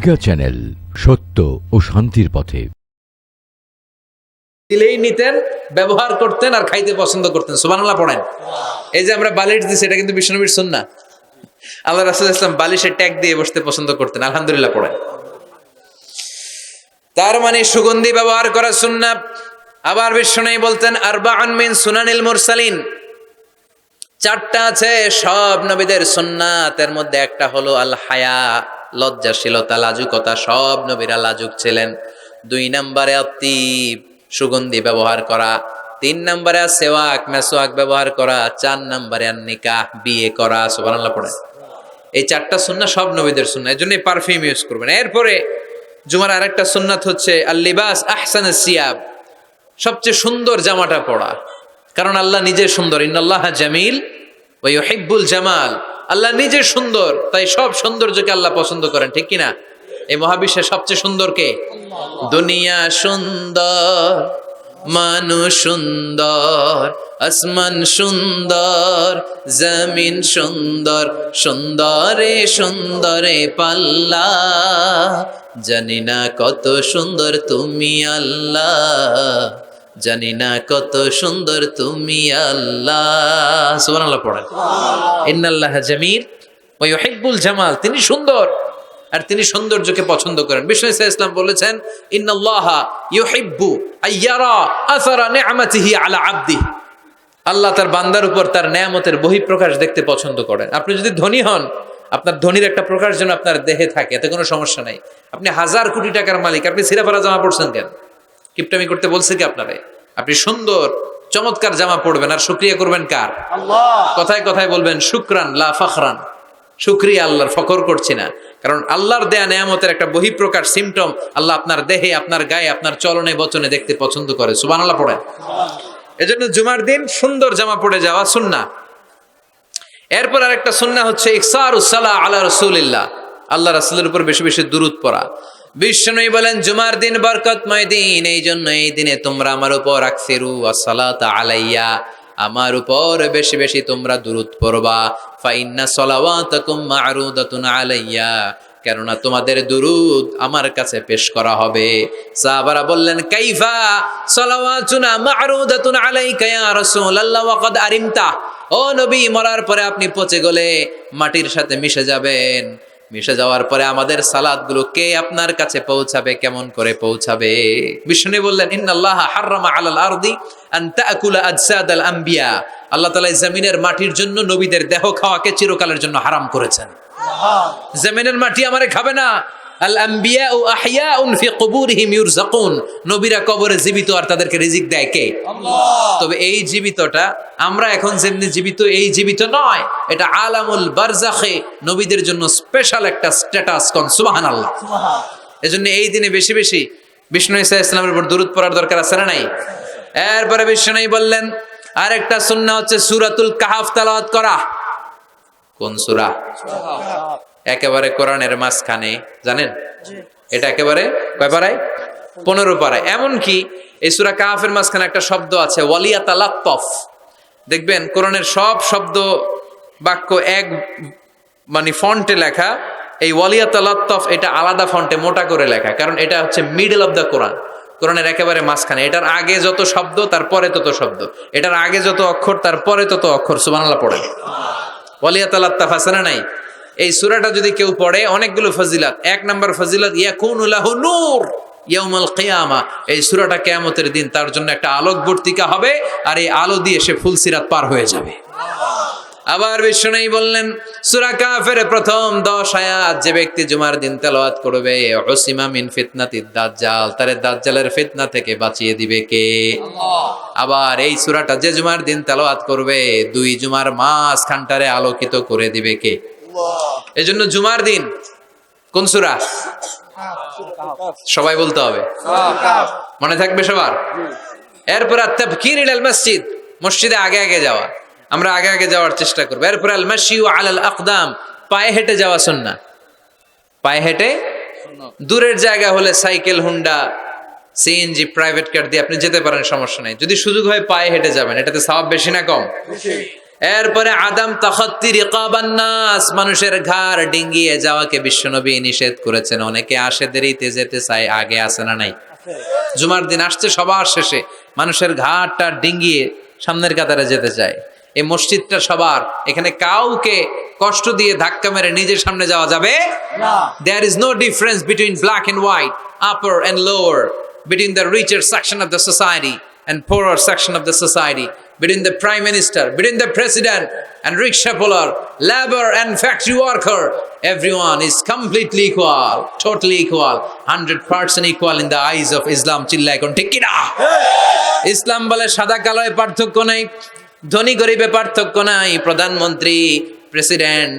Mega channel সত্য ও শান্তির পথে। দিলেই নিতেন, ব্যবহার করতেন আর খাইতে পছন্দ করতেন। সুবহানাল্লাহ পড়েন। এই যে আমরা বালিশ দিছি, এটা কিন্তু বিষ্ণুবীর সুন্না আল্লাহ রাসুল ইসলাম বালিশের ট্যাগ দিয়ে বসতে পছন্দ করতেন। আলহামদুলিল্লাহ পড়েন। তার মানে সুগন্ধি ব্যবহার করা সুন্না আবার বিষ্ণু বলতেন আরবাআন মিন সুনানিল মুরসালিন। চারটা আছে, সব নবীদের সুন্নাতের মধ্যে একটা হলো আল হায়া লজ্জাশীলতা, লাজুকতা, সব নবীরা লাজুক ছিলেন। দুই নম্বরে আত্মীপ সুগন্ধি ব্যবহার করা, তিন নম্বরে সেওয়াক, মেসোয়াক ব্যবহার করা, চার নম্বরে নিকাহ, বিয়ে করা, সুবহানাল্লাহ পড়ে এই চারটা সুন্না সব নবীদের সুন্না এই জন্য পারফিউম ইউজ করবেন। এরপরে জুমার আরেকটা সুন্নাত হচ্ছে, আল্লিবাস আহসান সিয়াব সবচেয়ে সুন্দর জামাটা পরা কারণ আল্লাহ নিজে সুন্দর। ইন্নাল্লাহ জামিল ওই হিব্বুল জামাল। আল্লাহ নিজে সুন্দর, তাই সব সৌন্দর্যকে আল্লাহ পছন্দ করেন, ঠিক কিনা? এই মহাবিশ্বের সবচেয়ে সুন্দর কে? দুনিয়া সুন্দর, মানুষ সুন্দর, আসমান সুন্দর, জমিন সুন্দর, সুন্দরে সুন্দরে পাল্লা। জানি না কত সুন্দর তুমি আল্লাহ। জানি না কত সুন্দর তুমি আল্লাহ। ইন্নাল্লাহ জামিল ওয়া ইউহিব্বুল জামাল। তিনি সুন্দর আর তিনি সৌন্দর্যকে পছন্দ করেন। বিষ্ণু ইসা ইসলাম বলেছেন, ইন্নাল্লাহা ইউহিব্বু আইয়ারা আসারা নি'মাতিহি আলা আবদিহি আল্লাহ তার বান্দার উপর তার নেয়ামতের বহিঃপ্রকাশ দেখতে পছন্দ করেন। আপনি যদি ধনী হন, আপনার ধনীর একটা প্রকাশ যেন আপনার দেহে থাকে, এতে কোনো সমস্যা নাই। আপনি হাজার কোটি টাকার মালিক, আপনি সিরাফারা জামা পড়ছেন কেন? কিপটামি করতে বলছে কি আপনারে? আপনি সুন্দর চমৎকার জামা পড়বেন আর শুক্রিয়া করবেন কার? কথায় কথায় বলবেন শুক্রান লা ফখরান। শুক্রিয়া আল্লাহর ফখর করছি না। কারণ আল্লাহর দেয়া নেয়ামতের একটা বহিঃপ্রকাশ সিমটম আল্লাহ আপনার দেহে আপনার গায়ে আপনার চলনে বচনে দেখতে পছন্দ করে। সুবান আল্লাহ পড়েন। এজন্য জুমার দিন সুন্দর জামা পড়ে যাওয়া সুন্না এরপর আরেকটা সুন্না হচ্ছে ইকসার উসালা আলা রসুলিল্লাহ। আল্লাহ রাসুলের উপর বেশি বেশি দূরত পড়া। বিষ্ণু বলেন, জুমার দিন বরকতময় দিন, এই জন্য এই দিনে তোমরা আমার উপর আকসিরু আসসালাত আলাইয়া, আমার উপর বেশি বেশি তোমরা দূরত পড়বা। ফাইন্না সলাওয়াতাকুম মারুদাতুন আলাইয়া, কেননা তোমাদের দুরুদ আমার কাছে পেশ করা হবে। সাহাবারা বললেন, কাইফা সলাওয়াতুনা মারুদাতুন আলাইকা ইয়া রাসূলুল্লাহ ওয়া ক্বাদ আরিমতা। ও নবী, মরার পরে আপনি পচে গলে মাটির সাথে মিশে যাবেন। মিশে যাওয়ার পরে আমাদের সালাদগুলো কে আপনার কাছে পৌঁছাবে কেমন করে পৌঁছাবে? বিষ্ণু বললেন ইন্নাল্লাহ হাররামা আলাল আরদি আন তাকুলা আজসাদাল আম্বিয়া আল্লাহ তালা জমিনের মাটির জন্য নবীদের দেহ খাওয়াকে চিরকালের জন্য হারাম করেছেন। জমিনের মাটি আমারে খাবে না। আল আম্বিয়া ও আহিয়াউন ফি কুবুরিহিম ইউরজাকুন। নবীরা কবরে জীবিত আর তাদেরকে রিজিক দেয় কে? তবে এই জীবিতটা আমরা এখন যেমনি জীবিত এই জীবিত নয় এটা আলামুল বারজাখে নবীদের জন্য স্পেশাল একটা স্ট্যাটাস কন? সুবহানাল্লাহ। এজন্য এই দিনে বেশি বেশি বিষ্ণু ইসা ইসলামের উপর দূরত পড়ার দরকার আছে না নাই? এরপরে বিষ্ণু বললেন আরেকটা সুন্নাহ হচ্ছে সূরাতুল কাহাফ তেলাওয়াত করা। কোন সূরা? একেবারে কোরআনের মাঝখানে জানেন? এটা একেবারে কয় পারায় পনেরো পারায় এমনকি এই সুরা কাহাফের মাঝখানে একটা শব্দ আছে ওয়ালিয়াতা লাত্তফ দেখবেন কোরআনের সব শব্দ বাক্য এক মানে ফন্টে লেখা এই ওয়ালিয়াতা লাত্তফ এটা আলাদা ফন্টে মোটা করে লেখা কারণ এটা হচ্ছে মিডল অফ দ্য কোরআন কোরআনের একেবারে মাঝখানে এটার আগে যত শব্দ তার পরে তত শব্দ। এটার আগে যত অক্ষর তার পরে তত অক্ষর সুবানাল্লাহ পড়ে ওয়ালিয়াতা লাত্তাফ আছে না নাই? এই সুরাটা যদি কেউ পড়ে, অনেকগুলো ফজিলাত। এক নম্বর ফজিলাত নূর ইয়াউমাল কিয়ামা। এই সুরাটা কিয়ামতের দিন তার জন্য একটা আলোকবর্তিকা হবে, আর এই আলো দিয়ে সে ফুলসিরাত পার হয়ে যাবে। আবার বিষ্ণু বললেন, সুরা কাফের প্রথম দশ আয়াত, যে ব্যক্তি জুমার দিন তেলাওয়াত করবে ওসিমা মিন ফিতনাতিদ দাজ্জাল, তারে দাজ্জালের ফিতনা থেকে বাঁচিয়ে দিবে কে? আবার এই সুরাটা যে জুমার দিন তেলাওয়াত করবে, দুই জুমার মাস খানটারে আলোকিত করে দিবে কে? এজন্য জুমার দিন কোন সুরা? সবাই বলতে হবে। মনে থাকবে সবার? এরপর তাফকির ইলাল মসজিদ, মসজিদে আগে আগে যাওয়া। আমরা আগে আগে যাওয়ার চেষ্টা করব। এরপর আল মাসিউ আলাল আকদাম, পায়ে হেঁটে যাওয়া সুন্না পায়ে হেঁটে দূরের জায়গা হলে cycle, Honda CNG private car দিয়ে আপনি যেতে পারেন, সমস্যা নাই। যদি সুযোগ হয় পায়ে হেঁটে যাবেন। এটাতে সওয়াব বেশি না কম? এরপরে আদাম তখত্তি রিকাবান্নাস মানুষের ঘাড় ডিঙ্গিয়ে যাওয়াকে বিশ্বনবী নিষেধ করেছেন। অনেকে আসে দেরিতে যেতে চায় আগে আসে না নাই। জুমার দিন আসছে সবার শেষে মানুষের ঘাটটা ডিঙ্গিয়ে সামনের কাতারে যেতে চায়। এই মসজিদটা সবার। এখানে কাউকে কষ্ট দিয়ে ধাক্কা মেরে নিজের সামনে যাওয়া যাবে দেয়ার is no difference between black and white, upper and lower, between the richer section of the society. And poorer section of the society, between the prime minister, between the president and rickshaw puller, labor and factory worker. Everyone is completely equal, totally equal, 100% equal in the eyes of Islam. চিল্লা এখন ঠিক কিনা ইসলাম বলে সাদা কালোয় পার্থক্য নাই ধনী গরিবে পার্থক্য নাই প্রধানমন্ত্রী প্রেসিডেন্ট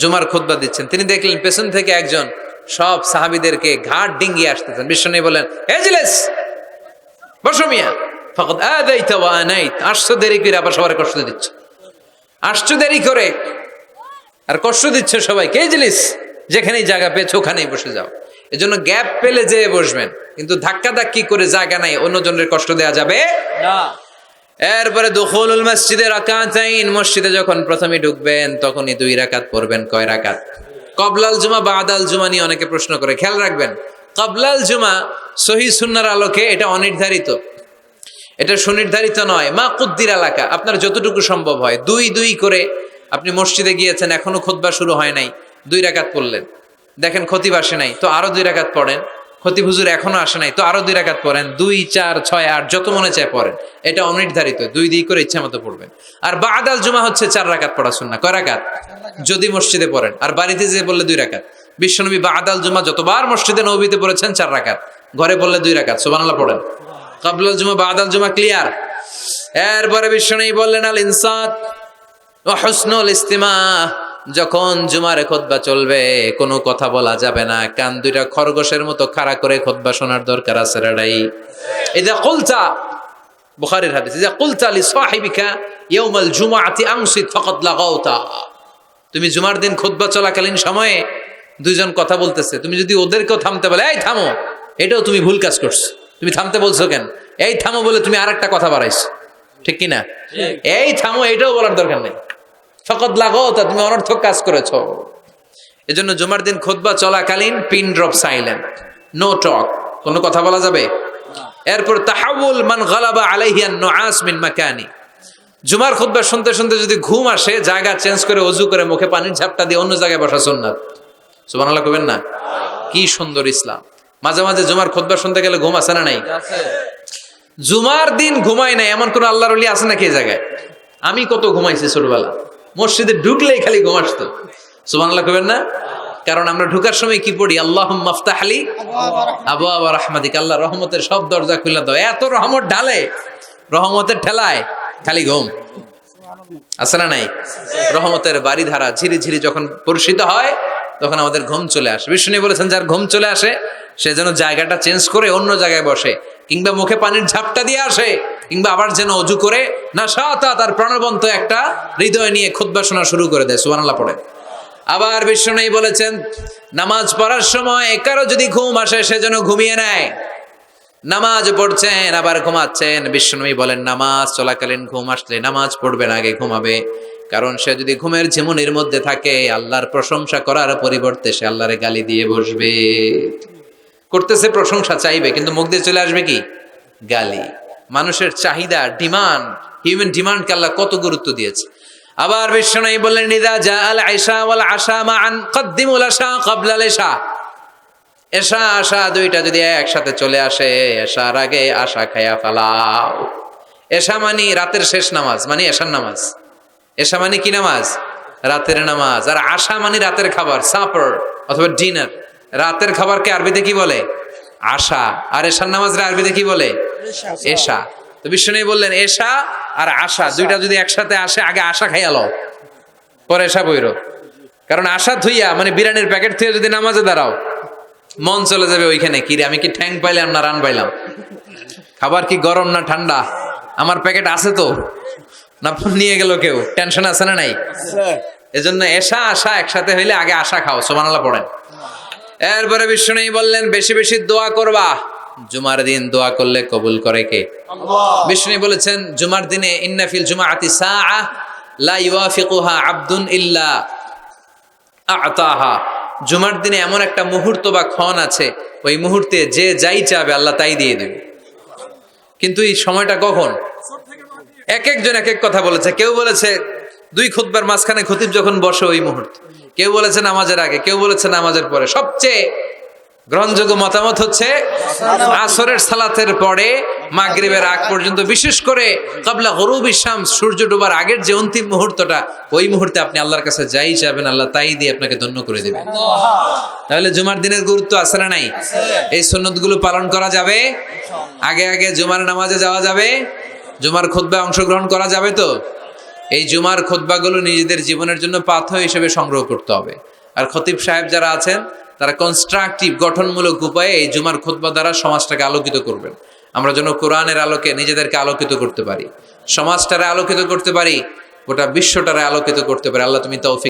জুমার খোদবা দিচ্ছেন। তিনি দেখলেন পেছন থেকে একজন সব সাহাবিদেরকে ঘাট ডিঙ্গিয়ে আসতেছেন। বিষ্ণু বলেন এজিলেস বসো মিয়া। ফকত আসছো দেরি করে, আবার কষ্ট দিচ্ছ। আসছো দেরি করে, আর কষ্ট দিচ্ছে সবাইকে এজিলিস যেখানেই জায়গা পেয়েছ, ওখানেই বসে যাও। এজন্য গ্যাপ পেলে যে বসবেন। কিন্তু ধাক্কা ধাক্কি করে জায়গা নাই, অন্যজনের কষ্ট দেওয়া যাবে এরপরে দুখুলুল মসজিদে রাকাতাইন মসজিদে যখন প্রথমে ঢুকবেন, তখনই দুই রাকাত পড়বেন। কয় রাকাত? কবলাল জুমা, বাদাল জুমা নিয়ে অনেকে প্রশ্ন করে, খেয়াল রাখবেন। কবলাল জুমা সহি সুন্নার আলোকে এটা অনির্ধারিত। এটা সুনির্ধারিত নয়। মা কুদ্দির এলাকা, আপনার যতটুকু সম্ভব হয়। দুই দুই করে আপনি মসজিদে গিয়েছেন, এখনও খুতবা শুরু হয় নাই। দুই রাকাত পড়লেন। দেখেন খতিব আসে নাই। তো আরও দুই রাকাত পড়েন। খতিব হুজুর এখনও আসে নাই। তো আরও দুই রাকাত পড়েন। দুই, চার, ছয়, আট, যত মনে চায় পড়েন। এটা অনির্ধারিত। দুই দুই করে ইচ্ছা মতো পড়বেন। আর বাদাল জুমা হচ্ছে চার রাকাত পড়া শুননা কয় যদি মসজিদে পড়েন। আর বাড়িতে যে বললে দুই রাকাত। বিশ্বনবী বাদাল জুমা যতবার মসজিদে নবীতে পড়েছেন চার রাকাত। ঘরে বললে দুই রাকাত। সুবহানাল্লাহ পড়েন। কাবলাল জুমা, বাদাল জুমা ক্লিয়ার এরপরে বিশ্বনবী বললেন আল ইনসাত ও হসনুল ইস্তিমা যখন জুমারে খোদবা চলবে কোনো কথা বলা যাবে না। কান দুইটা খরগোশের মতো খাড়া করে খোদবা শোনার দরকার আছে রাডাই এই যে কুলতা বুখারীর হাদিস এই যে কুলতা লি সাহিবিকা ইয়াউমাল জুমআতি আনসিত ফাকাদ লাগাউতা তুমি জুমার দিন খুতবা চলাকালীন সময়ে দুইজন কথা বলতেছে। তুমি যদি ওদেরকেও থামতে বলে এই থামো। এটাও তুমি ভুল কাজ করছ। তুমি থামতে বলছো কেন? এই থামো বলে তুমি আর একটা কথা বাড়াইছো। ঠিক কি না এই থামো এটাও বলার দরকার নেই। ফকত লাগো, তা তুমি অনর্থক কাজ করেছ। এজন্য জুমার দিন খুতবা চলাকালীন pin drop silent. No talk কোনো কথা বলা যাবে? এরপর তাহাউল মান গালাবা আলাইহিয়ান নুআস মিন মাকানি। জুমার খুতবা শুনতে শুনতে যদি ঘুম আসে, জায়গা চেঞ্জ করে অজু করে মুখে পানির ঝাপটা দিয়ে অন্য জায়গায় বসা সুন্নাত। সুবহানাল্লাহ কবেন না? কি সুন্দর ইসলাম। মাঝে মাঝে জুমার খুতবা শুনতে গেলে ঘুম আসে না নাই? জুমার দিন ঘুমাই নাই, এমন কোন আল্লাহর অলি আছে নাকি এই জায়গায়? আমি কত ঘুমাইছি ছোটবেলা। মসজিদে ঢুকলেই খালি ঘুম আসতো। সুবহানাল্লাহ কবেন না? কারণ আমরা ঢুকার সময় কি পড়ি? আল্লাহ মাফতাহালি আবু আবার আল্লাহ রহমতের সব দরজা খুলে দাও। এত রহমত ঢালে, রহমতের ঠেলায় খালি ঘুম। আছে না নাই? রহমতের বাড়ি ধারা ঝিরি ঝিরি যখন পরিষিত হয়, তখন আমাদের ঘুম চলে আসে। বিষ্ণু বলেছেন, যার ঘুম চলে আসে, সে যেন জায়গাটা চেঞ্জ করে অন্য জায়গায় বসে কিংবা মুখে পানির ঝাপটা দিয়ে আসে। কিংবা আবার যেন অজু করে না সাতা তার প্রাণবন্ত একটা হৃদয় নিয়ে খুদ্া শোনা শুরু করে দেয় সুবানাল্লাহ পড়ে। আবার বিষ্ণু বলেছেন, নামাজ পড়ার সময় কারও যদি ঘুম আসে, সে যেন ঘুমিয়ে নেয়। নামাজ পড়ছেন, আবার ঘুমাচ্ছেন। বিষ্ণুই বলেন, নামাজ চলাকালীন ঘুম আসলে নামাজ পড়বেন আগে ঘুমাবে। কারণ সে যদি ঘুমের ঝিমুনির মধ্যে থাকে, আল্লাহর প্রশংসা করার পরিবর্তে সে আল্লাহরে গালি দিয়ে বসবে। করতেছে প্রশংসা, চাইবে, কিন্তু মুখ দিয়ে চলে আসবে কি? গালি। মানুষের চাহিদা, ডিমান্ড হিউম্যান ডিমান্ডকে আল্লাহ কত গুরুত্ব দিয়েছে। আবার বিষ্ণু বললেন নিদা জা আল আয়সা ওয়াল আশা মা আন কদ্দিমুল আশা ক্বাবলাল ইশা এশা আশা দুইটা যদি একসাথে চলে আসে এশার আগে আশা খায়া ফালাও। এশা মানি রাতের শেষ নামাজ মানে এশার নামাজ। এশা মানে কি নামাজ? রাতের নামাজ। আর আশা মানে রাতের খাবার সাপার অথবা ডিনার রাতের খাবারকে আরবিতে কি বলে? আশা। আর এশার নামাজ আরবিতে কি বলে? এশা। তো বিষ্ণু বললেন এশা আর আশা দুইটা যদি একসাথে আসে আগে আশা খাইয়া লও। পরে এসা বইরো। কারণ আশা থুইয়া মানে বিরিয়ানির প্যাকেট থেকে যদি নামাজে দাঁড়াও মন চলে যাবে ওইখানে কিরে আমি কি ঠ্যাং পাইলাম না রান পাইলাম? খাবার কি গরম না ঠান্ডা? আমার প্যাকেট আছে তো? না নিয়ে গেল কেউ? টেনশন আছে না নাই? এজন্য এসা আশা একসাথে হইলে আগে আশা খাও সোমানাল্লাহ পড়েন। এরপরে বিষ্ণু বললেন বেশি বেশি দোয়া করবা। জুমার দিন দোয়া করলে কবুল করে কে? বিষ্ণু বলেছেন জুমার দিনে ইন্নাফিল লা ইউয়াফিকুহা আবদুন ইল্লা আতাহা। জুমার দিনে এমন একটা মুহূর্ত বা ক্ষণ আছে ওই মুহূর্তে যে যাই চাবে আল্লাহ তাই দিয়ে দেবে। কিন্তু এই সময়টা কখন? এক একজন এক এক কথা বলেছে। কেউ বলেছে দুই খুতবার মাঝখানে খতিব যখন বসে ওই মুহূর্তে। কেউ বলেছে নামাজের আগে কেউ বলেছে নামাজের পরে। সবচেয়ে গ্রহণযোগ্য মতামত হচ্ছে আসরের সালাতের পরে মাগরিবের আগ পর্যন্ত, বিশেষ করে কাবলা গরুব ইসলাম সূর্য ডোবার আগের যে অন্তিম মুহূর্তটা, ওই মুহূর্তে আপনি আল্লাহর কাছে যাই যাবেন আল্লাহ তাই দিয়ে আপনাকে ধন্য করে দেবেন। তাহলে জুমার দিনের গুরুত্ব আছে না নাই? এই সন্ন্যতগুলো পালন করা যাবে? আগে আগে জুমার নামাজে যাওয়া যাবে? জুমার খুতবায় অংশগ্রহণ করা যাবে তো? এই জুমার খুতবাগুলো নিজেদের জীবনের জন্য পাথর হিসেবে সংগ্রহ করতে হবে। আর খতিব সাহেব যারা আছেন, তারা কনস্ট্রাকটিভ গঠনমূলক উপায়ে এই জুমার খুতবা দ্বারা সমাজটাকে আলোকিত করবেন। আমরা যেন কোরআনের আলোকে নিজেদেরকে আলোকিত করতে পারি। সমাজটারে আলোকিত করতে পারি, গোটা বিশ্বটারে আলোকিত করতে পারি। আল্লাহ তুমি তৌফিক